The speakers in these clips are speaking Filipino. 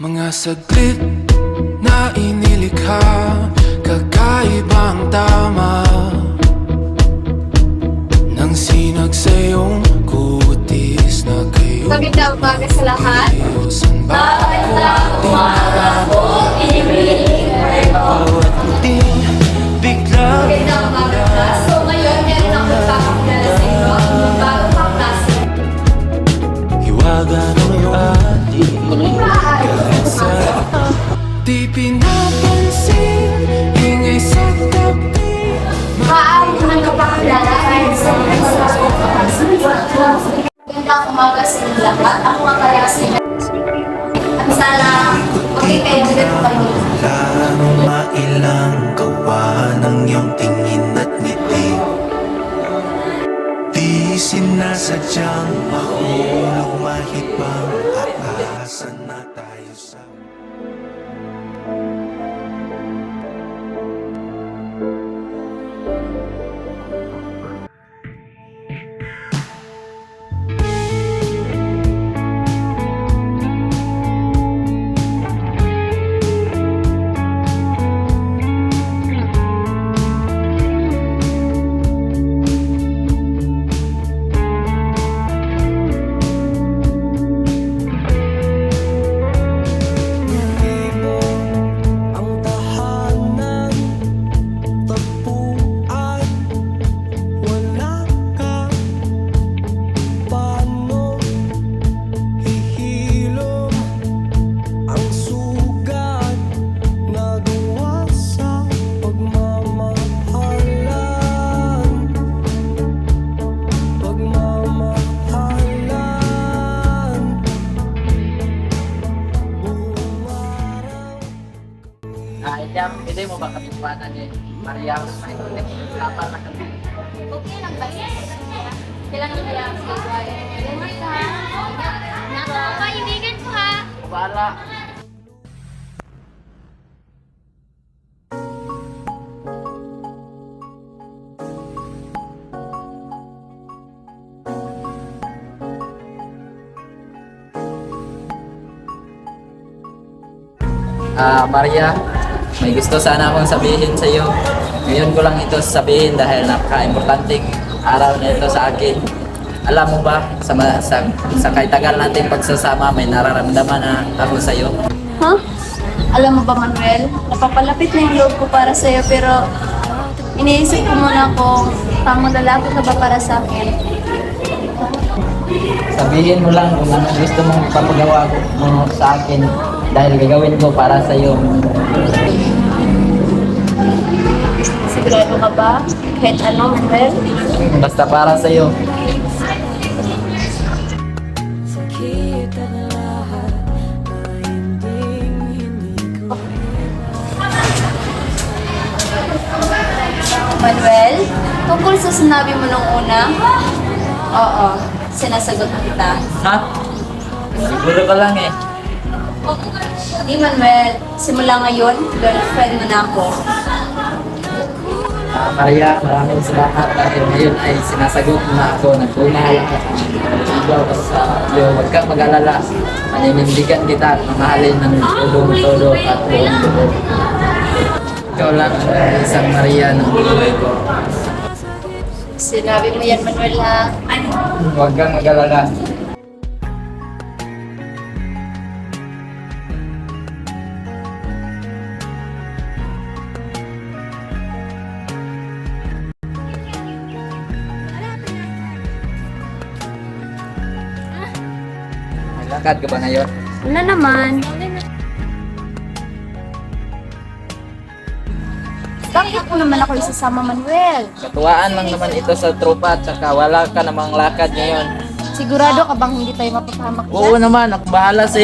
Mga saglit na inilikha Kakaibang tama. Nang sinag sa iyong kutis na kayo. Magandang umaga sa lahat. Saan ba bawat puting biglang Magandang sinasadyang mahulog mahibang Aasa na tayo sa Ah, Iliam, pwede mo ba kami kuwanan ni Maria? May kulit kapal na kami. Okay lang ba siya? Kailangan kaya ang schedule. Ganun ka. Nako, kaibigan ko ha. Wala. Ah, Maria, may gusto sana akong sabihin sa iyo. Ngayon ko lang ito sabihin dahil napaka-importanting araw na ito sa akin. Alam mo ba, sa, sa, sa kay tagal nating pagsasama, may nararamdaman na ako sa iyo. Ha? Alam mo ba, Manuel? Napapalapit na yung loob ko para sa'yo, pero iniisip ko muna kung tamang lalaki ka ba para sa akin. Sabihin mo lang kung ano gusto mong ipapagawa mo sa akin dahil gagawin ko para sa iyo. Sigurado ka ba? Kahit ano, Manuel? Basta para sa iyo. Manuel, tungkol sa sinabi mo nung una, oo, sinasagot kita. Ha? Siguro ka lang eh. Di Manuel, simula ngayon, girlfriend mo na ako. Maria, maraming salamat dahil ngayon ay sinasagot mo na ako. Nagpunahan ako. Ikaw ka sa iyo. Huwag kang mag-alala. Maninindigan kita at mamahalin ng tulong-todo at buong buo. Ikaw lang ang isang Maria ng buhay ko. Sinabi mo yan, Manuel, ha? Huwag kang mag-alala. Lakad ka ba ngayon? Wala naman. Bakit mo naman ako isasama, Manuel? Katuwaan lang naman ito sa tropa at saka wala ka namang lakad ngayon. Sigurado ka bang hindi tayo mapapahamak Oo naman, ako bahala sa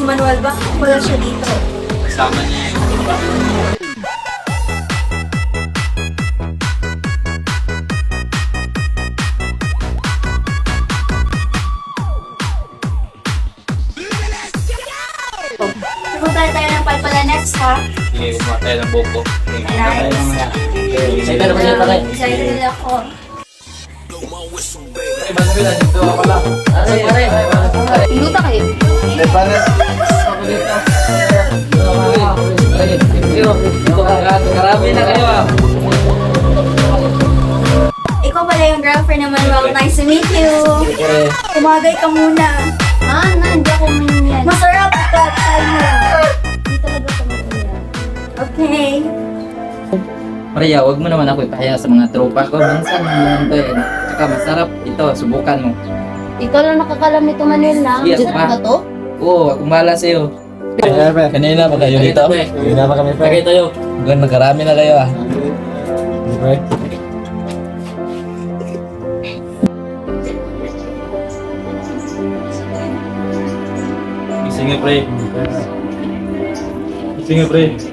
si Manuel ba? Wala siya dito. Kasama niya Punta tayo ng palpala next, ha? Sige, kumuha tayo ng buko. Tayo mamaya. Excited na ba siya pare? Excited ako. Ay, bago bila, dito ako lang. Pare, pare. Pare. Luta kayo. Ito ka, karami na kayo ah. Ikaw pala yung girlfriend naman, well, nice to meet you. Umagay ka muna. Ha? Hindi ako minyan. Masarap ka. Hindi talaga ako minyan. Okay. pare, ya, wag mo naman ako ipahiya sa mga tropa ko. Minsan lang to eh. Tsaka masarap ito, subukan mo. Ikaw lang nakakalam nito, Manuel, na? Yes, Diyan ma. ba to? Oo, akong bahala sa'yo. Kanina pa kayo dito? Kanina pa kami, pre. tayo. Hanggang nakarami na kayo ah. Sige pre. Sige pre.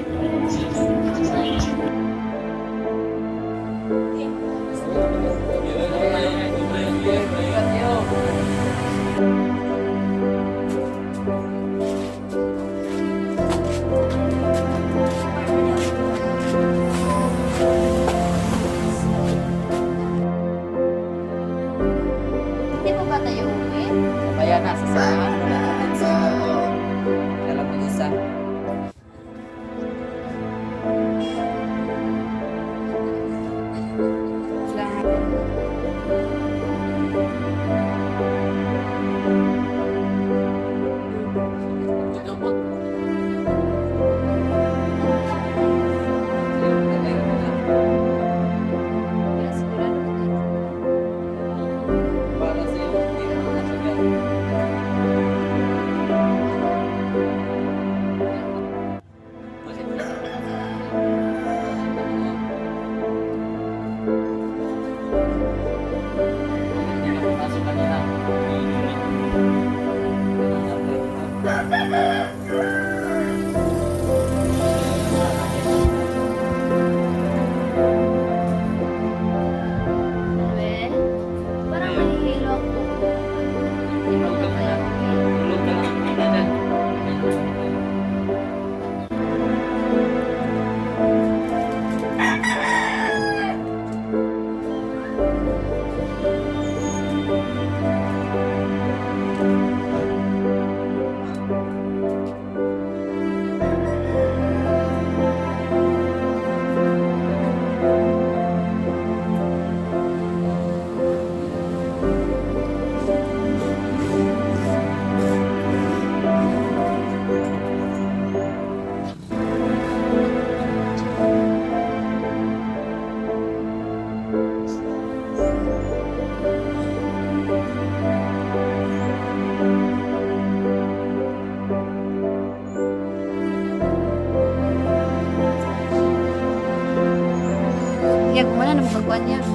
Kumana na magpagkuhan niya.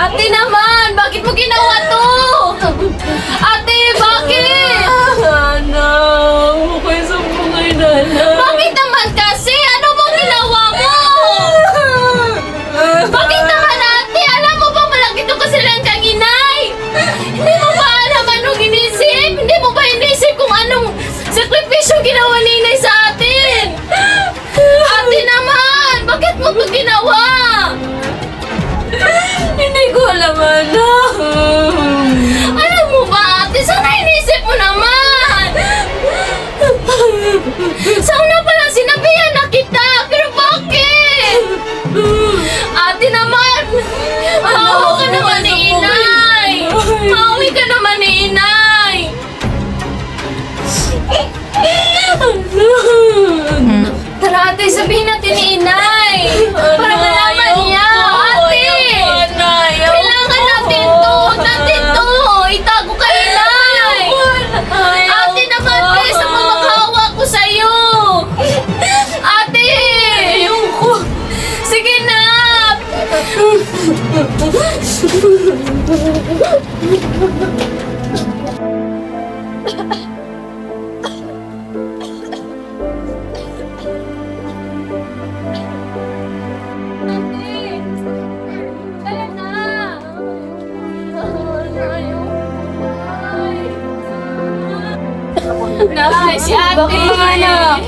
Ate naman, bakit mo ginawa to? Ate, bakit? Nay, si ate!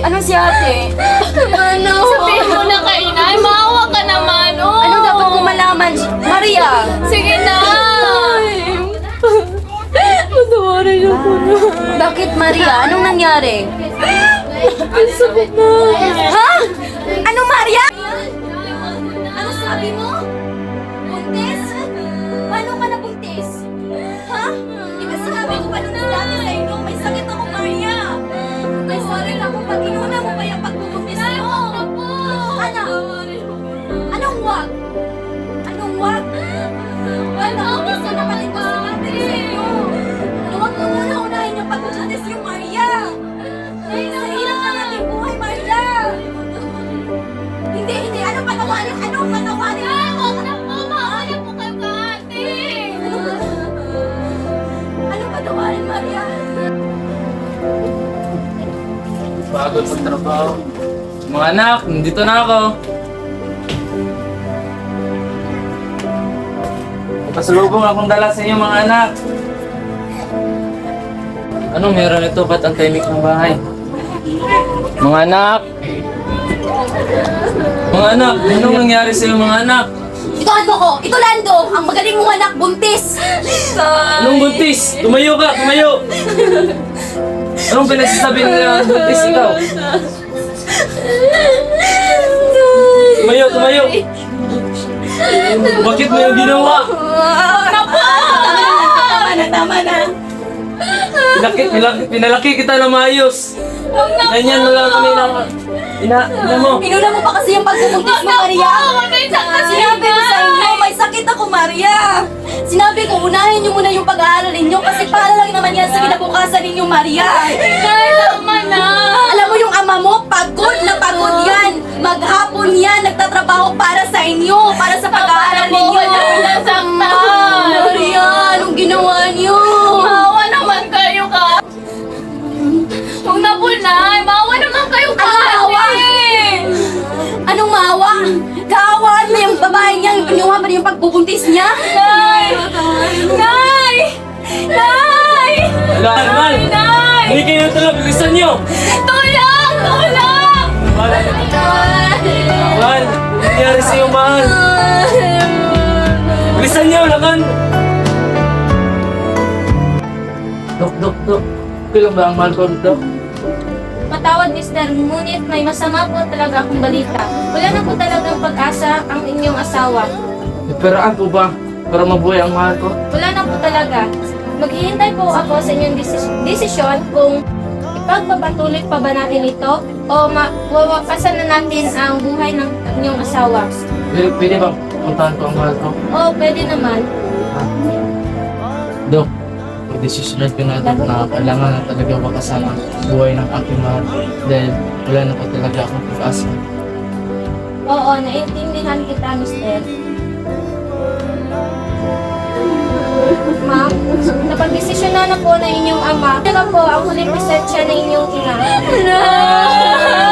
Anong si ate? Ano? Sabihin mo na Maria? Anong nangyari? Ha? Pagod sa trabaho. Mga anak, nandito na ako. Pasalubong akong dala sa inyo mga anak. Ano meron ito? Ba't ang tahimik ng bahay? Mga anak! Mga anak, anong nangyari sa iyo mga anak? Ito ano ko? Ito Lando. Ang magaling mong anak, buntis. Anong buntis? Tumayo ka, tumayo! Anong pinagsasabi nila buntis ikaw? Tumayo, tumayo! Bakit mo yung ginawa? Tama na, tama na. Pinalaki, pinalaki, pinalaki kita na maayos. Ganyan na lang kami ng... Ina, ina mo. Inuna mo pa kasi yung pagbubuntis mo, Maria. Sinabi ko sa inyo, may sakit ako, Maria. Sinabi ko, unahin niyo muna yung pag-aaral ninyo kasi para lang naman yan sa kinabukasan ninyo, Maria. tama na. Alam mo yung ama mo, pagod na pagod yan. Maghapon yan, nagtatrabaho para sa inyo, para sa pag-aaral ninyo. Maria, anong ginawa niyo? Maawa? Kaawaan mo yung babae niya, yung pinuha pa yung pagbubuntis niya? Nay! Nay! Nay! Mal! Nay! Hindi kayo talaga, bilisan nyo! Tulong! Tulong! Mal! Ano nangyari sa iyo, Mal? Bilisan nyo, lakan! Dok, dok, dok. Okay lang ba ang mahal ko, dok? Matawad, Mister, ngunit may masama po talaga akong balita. Wala na po talagang pag-asa ang inyong asawa. Iperaan po ba para mabuhay ang mahal ko? Wala na po talaga. Maghihintay po ako sa inyong desis- desisyon kung ipagpapatuloy pa ba natin ito o mawawakasan na natin ang buhay ng inyong asawa. Pwede, pwede bang puntahan ko ang mahal ko? O, pwede naman. Dok, pag-desisyonan ko na dok na kailangan na talaga wakasan ang buhay ng aking mahal dahil wala na po talaga akong pag-asa. Oo, naiintindihan kita, Mister. Ma'am, napag-desisyon na na po na inyong ama. Ito na po ang huling presensya ng inyong ina.